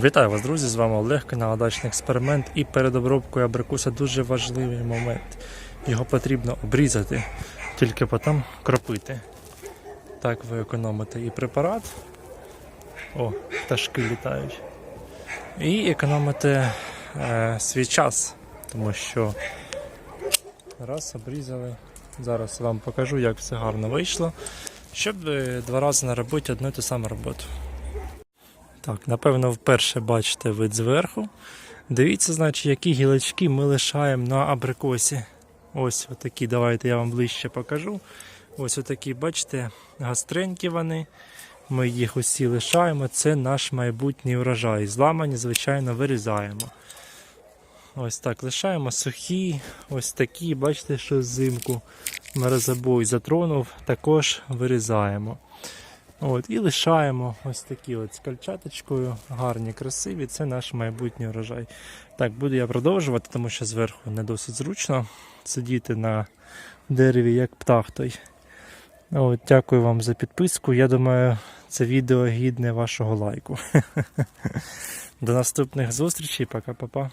Вітаю вас, друзі! З вами Олег, канал Дачний експеримент. І перед обробкою абрикоса дуже важливий момент. Його потрібно обрізати, тільки потім кропити. Так ви економите і препарат. О, пташки літають. І економите е, свій час, тому що раз обрізали. Зараз вам покажу, як все гарно вийшло, щоб е, два рази не робити одну і ту саму роботу. Так, напевно, вперше бачите вид зверху. Дивіться, значить, які гілочки ми лишаємо на абрикосі. Ось отакі, давайте я вам ближче покажу. Ось отакі, бачите, гастренькі вони. Ми їх усі лишаємо. Це наш майбутній врожай. Зламані, звичайно, вирізаємо. Ось так лишаємо сухі, ось такі, бачите, що взимку мерзобой затронув, також вирізаємо. От, і лишаємо ось такі от з кольчаточкою, гарні, красиві. Це наш майбутній урожай. Так, буду я продовжувати, тому що зверху не досить зручно сидіти на дереві, як птах той. От, дякую вам за підписку. Я думаю, це відео гідне вашого лайку. До наступних зустрічей, пока-па-па.